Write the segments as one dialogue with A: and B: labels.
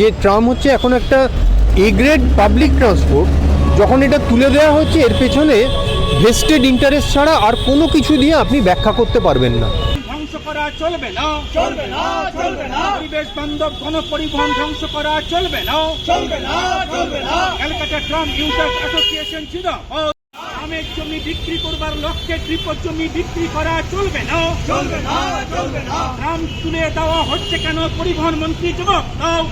A: যে ট্রাম হচ্ছে এখন একটা এ গ্রেড পাবলিক ট্রান্সপোর্ট যখন এটা তুলে দেওয়া হচ্ছে এর পেছনে ভেস্টেড ইন্টারেস্ট ছাড়া আর কোনো কিছু দিয়ে আপনি ব্যাখ্যা করতে পারবেন না।
B: ধ্বংস করা চলবে না।
C: চলবে না চলবে না।
B: পরিবেশ বান্ধব কোন ধ্বংস করা চলবে না।
C: চলবে না চলবে না।
B: ক্যালকাটা ট্রাম ইউজার্স অ্যাসোসিয়েশন ছিল। আমের জমি বিক্রি করবার লক্ষ্যে ট্রিপর জমি বিক্রি করা চলবে না।
C: চলবে না চলবে না।
B: ট্রাম তুলে দেওয়া হচ্ছে কেন? পরিবহন মন্ত্রী
C: জবাব দাও।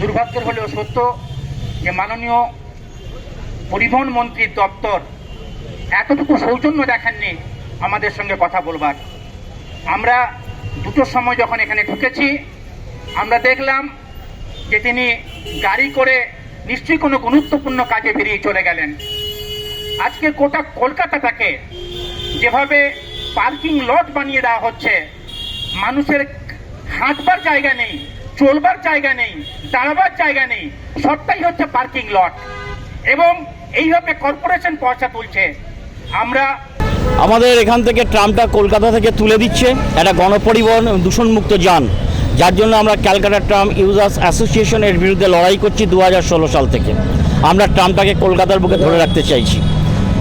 D: দুর্ভাগ্যের হলেও সত্য যে মাননীয় পরিবহন মন্ত্রীর দপ্তর এতটুকু সৌজন্য দেখাননি আমাদের সঙ্গে কথা বলবার। আমরা দুটোর সময় যখন এখানে ঢুকেছি আমরা দেখলাম যে তিনি গাড়ি করে নিশ্চয়ই কোনো গুরুত্বপূর্ণ কাজে বেরিয়ে চলে গেলেন। আজকে গোটা কলকাতাটাকে যেভাবে পার্কিং লট বানিয়ে দেওয়া হচ্ছে, মানুষের হাঁটবার জায়গা নেই, চলবার জায়গা নেই, দাঁড়াবার জায়গা নেই, সবটাই হচ্ছে পার্কিং লট। এবং এইভাবে কর্পোরেশন পয়সা তুলছে। আমরা
E: আমাদের এখান থেকে ট্রামটা কলকাতা থেকে তুলে দিচ্ছে। একটা গণপরিবহন দূষণমুক্ত যান। যার জন্য আমরা ক্যালকাটা ট্রাম ইউজার্স অ্যাসোসিয়েশনের বিরুদ্ধে লড়াই করছি দু হাজার ষোলো সাল থেকে। আমরা ট্রামটাকে কলকাতার বুকে ধরে রাখতে চাইছি।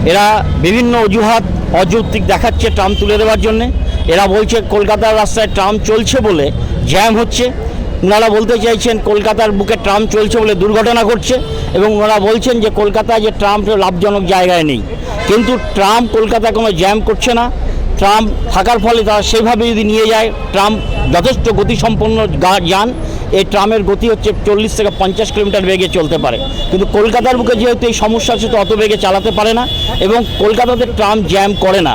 E: এরা বিভিন্ন অজুহাত, অযৌক্তিক দেখাচ্ছে ট্রাম তুলে দেওয়ার জন্যে। এরা বলছে, কলকাতার রাস্তায় ট্রাম চলছে বলে জ্যাম হচ্ছে। ওনারা বলতে চাইছেন, কলকাতার বুকে ট্রাম চলছে বলে দুর্ঘটনা ঘটছে। এবং ওনারা বলছেন যে, কলকাতায় যে ট্রাম লাভজনক জায়গায় নেই। কিন্তু ট্রাম কলকাতায় কোনো জ্যাম করছে না। ট্রাম থাকার ফলে তারা সেইভাবে যদি নিয়ে যায়, ট্রাম্প যথেষ্ট গতিসম্পন্ন যান। এই ট্রামের গতি হচ্ছে চল্লিশ থেকে পঞ্চাশ কিলোমিটার বেগে চলতে পারে। কিন্তু কলকাতার বুকে যেহেতু এই সমস্যা আছে, তো অত বেগে চালাতে পারে না এবং কলকাতাতে ট্রাম জ্যাম করে না।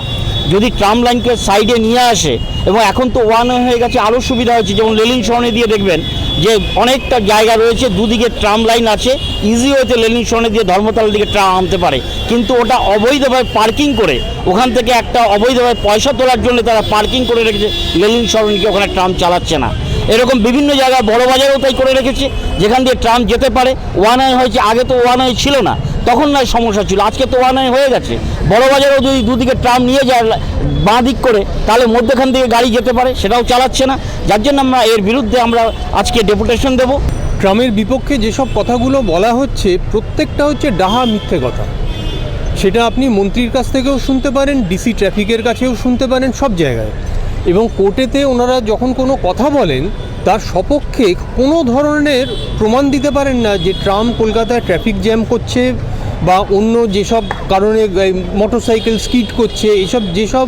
E: যদি ট্রাম লাইনকে সাইডে নিয়ে আসে এবং এখন তো ওয়ান হয়ে গেছে আরও সুবিধা হয়েছে যেমন লেলিন সরণি দিয়ে দেখবেন যে অনেকটা জায়গা রয়েছে, দুদিকে ট্রাম লাইন আছে ইজি ওয়েতে লেলিন সরণি দিয়ে ধর্মতলার দিকে ট্রাম আনতে পারে। কিন্তু ওটা অবৈধভাবে পার্কিং করে, ওখান থেকে একটা অবৈধভাবে পয়সা তোলার জন্য তারা পার্কিং করে রেখেছে লেলিন সরণিকে ওখানে ট্রাম চালাচ্ছে না। এরকম বিভিন্ন জায়গায় বড় বাজারেও তাই করে রেখেছে, যেখান দিয়ে ট্রাম যেতে পারে ওয়ান হয়েছে, আগে তো ওয়ান ছিল না। তখন নয়, সমস্যা ছিল। আজকে তো আই হয়ে গেছে। বড় বাজারেও যদি দুদিকে ট্রাম নিয়ে যায়, বাঁ দিক করে, তাহলে মধ্যখান থেকে গাড়ি যেতে পারে, সেটাও চালাচ্ছে না। যার জন্য আমরা এর বিরুদ্ধে আমরা আজকে ডেপুটেশন দেবো।
A: ট্রামের বিপক্ষে যেসব কথাগুলো বলা হচ্ছে, প্রত্যেকটা হচ্ছে ডাহা মিথ্যে কথা। সেটা আপনি মন্ত্রীর কাছ থেকেও শুনতে পারেন ডিসি ট্রাফিকের কাছেও শুনতে পারেন, সব জায়গায়। এবং কোর্টেতে ওনারা যখন কোনো কথা বলেন, তার সপক্ষে কোনো ধরনের প্রমাণ দিতে পারেন না যে ট্রাম কলকাতায় ট্রাফিক জ্যাম করছে বা অন্য যেসব কারণে মোটর সাইকেল স্কিট করছে এইসব যেসব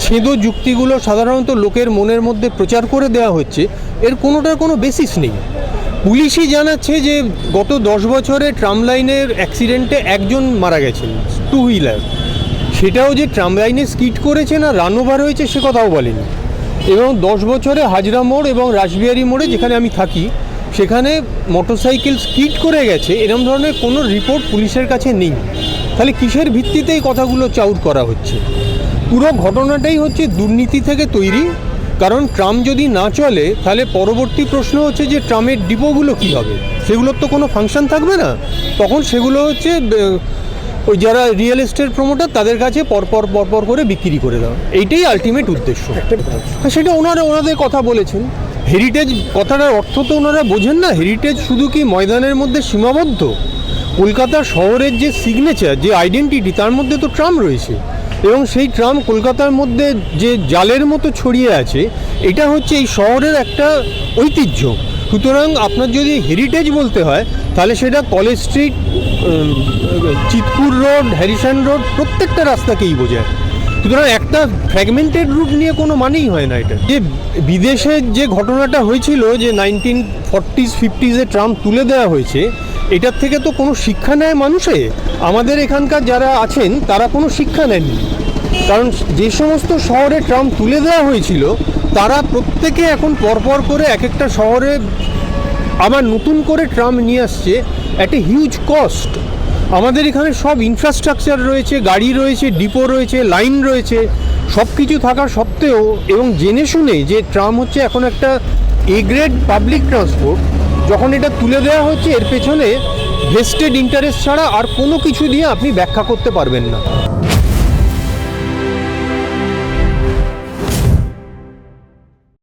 A: ছেঁদো যুক্তিগুলো সাধারণত লোকের মনের মধ্যে প্রচার করে দেওয়া হচ্ছে, এর কোনোটার কোনো বেসিস নেই। পুলিশই জানাচ্ছে যে গত দশ বছরে ট্রাম লাইনের অ্যাক্সিডেন্টে একজন মারা গেছেন টু হুইলার সেটাও যে ট্রাম লাইনে স্কিড করেছে না রান ওভার হয়েছে সে কথাও বলেনি। এবং দশ বছরে হাজরা মোড় এবং রাসবিহারি মোড়ে যেখানে আমি থাকি সেখানে মোটরসাইকেল স্কিড করে গেছে এরম ধরনের কোনো রিপোর্ট পুলিশের কাছে নেই। তাহলে কিসের ভিত্তিতে এই কথাগুলো চাউট করা হচ্ছে? পুরো ঘটনাটাই হচ্ছে দুর্নীতি থেকে তৈরি কারণ ট্রাম যদি না চলে তাহলে পরবর্তী প্রশ্ন হচ্ছে যে ট্রামের ডিপোগুলো কী হবে? সেগুলোর তো কোনো ফাংশন থাকবে না। তখন সেগুলো হচ্ছে ওই যারা রিয়েল এস্টেট প্রমোটার তাদের কাছে পরপর পরপর করে বিক্রি করে দেওয়া। এইটাই আলটিমেট উদ্দেশ্য। হ্যাঁ, সেটা ওনারা ওনাদের কথা বলেছেন। হেরিটেজ কথাটার অর্থ তো ওনারা বোঝেন না। হেরিটেজ শুধু কি ময়দানের মধ্যে সীমাবদ্ধ? কলকাতা শহরের যে সিগনেচার যে আইডেন্টিটি তার মধ্যে তো ট্রাম রয়েছে। এবং সেই ট্রাম কলকাতার মধ্যে যে জালের মতো ছড়িয়ে আছে, এটা হচ্ছে এই শহরের একটা ঐতিহ্য। সুতরাং আপনার যদি হেরিটেজ বলতে হয়, তাহলে সেটা college street Chitpur road Harrison road প্রত্যেকটা রাস্তাকেই বোঝায়। সুতরাং একটা ফ্র্যাগমেন্টেড রুট নিয়ে কোনো মানেই হয় না এটা। যে বিদেশে যে ঘটনাটা হয়েছিল যে নাইনটিন ফর্টিস ফিফটিজে ট্রাম্প তুলে দেওয়া হয়েছে, এটার থেকে তো কোনো শিক্ষা নেয় মানুষে? আমাদের এখানকার যারা আছেন, তারা কোনো শিক্ষা নেননি। কারণ যে সমস্ত শহরে ট্রাম তুলে দেওয়া হয়েছিল, তারা প্রত্যেকে এখন পরপর করে এক একটা শহরে আবার নতুন করে ট্রাম নিয়ে আসছে একটা হিউজ কস্ট আমাদের এখানে সব ইনফ্রাস্ট্রাকচার রয়েছে, গাড়ি রয়েছে ডিপো রয়েছে লাইন রয়েছে সব কিছু থাকা সত্ত্বেও এবং জেনে শুনে যে ট্রাম হচ্ছে এখন একটা এ গ্রেড পাবলিক ট্রান্সপোর্ট যখন এটা তুলে দেওয়া হচ্ছে এর পেছনে ভেস্টেড ইন্টারেস্ট ছাড়া আর কোনো কিছু দিয়ে আপনি ব্যাখ্যা করতে পারবেন না।